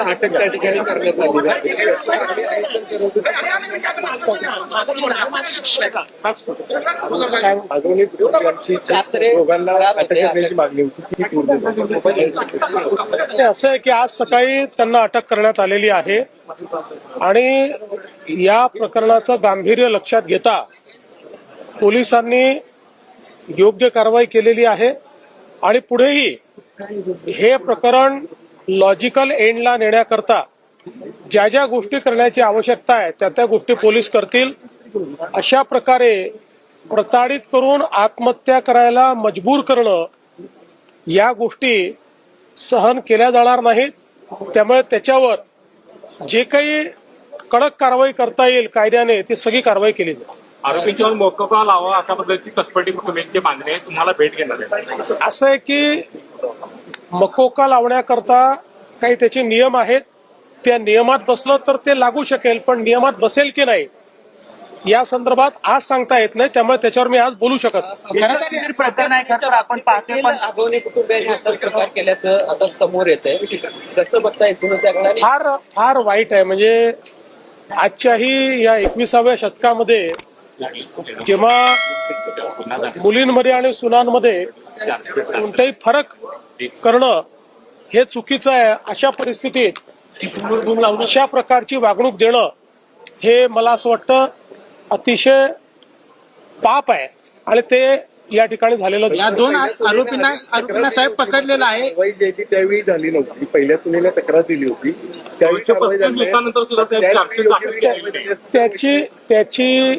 अटक त्या ठिकाणी करण्यात दोघांना अटक करण्याची मागणी होती ते असं आहे की आज सकाळी त्यांना अटक करण्यात आलेली आहे. आणि या प्रकरणाचं गांभीर्य लक्षात घेता पोलिसांनी योग्य कारवाई केलेली आहे. आणि पुढेही हे प्रकरण लॉजिकल एंडला नेण्याकरता ज्या ज्या गोष्टी करण्याची आवश्यकता आहे त्या त्या गोष्टी पोलीस करतील. अशा प्रकारे प्रताडित करून आत्महत्या करायला मजबूर करणं या गोष्टी सहन केल्या जाणार नाहीत. त्यामुळे त्याच्यावर जे काही कडक कारवाई करता येईल कायद्याने ती सगळी कारवाई केली जाईल. आरोपींच्यावर मोकोका लावा अशा पद्धतीची कसपटी कुटुंबियांची मागणी आहे. तुम्हाला भेट घेणार आहे. असं आहे की मकोका लावण्याकरता काही त्याचे नियम आहेत त्या नियमात बसलं तर ते लागू शकेल पण नियमात बसेल की नाही या संदर्भात आज सांगता येत नाही त्यामुळे त्याच्यावर मी आज बोलू शकत. खरं प्रकरण आहे खरं तर आपण पाहतोय पण आगवणे कुटुंबियांनी असा प्रकार केल्याचं आता समोर येत आहे कसं बघता एकूणच? फार फार वाईट आहे म्हणजे आजच्याही या एकविसाव्या शतकामध्ये जेव्हा मुलींमध्ये आणि सुनांमध्ये कोणताही फरक करणं हे चुकीचं आहे. अशा परिस्थितीत अशा प्रकारची वागणूक देणं हे मला असं वाटतं अतिशय पाप आहे. आणि ते या ठिकाणी झालेलं या. दोन आरोपींना आरोपींना साहेब पकडलेला आहे. ती त्यावेळी झाली नव्हती पहिल्या सुनेला तक्रार दिली होती. त्यावेळी त्याची त्याची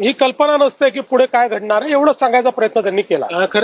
ही कल्पना नसते की पुढे काय घडणार आहे एवढंच सांगायचा प्रयत्न त्यांनी केला. खरं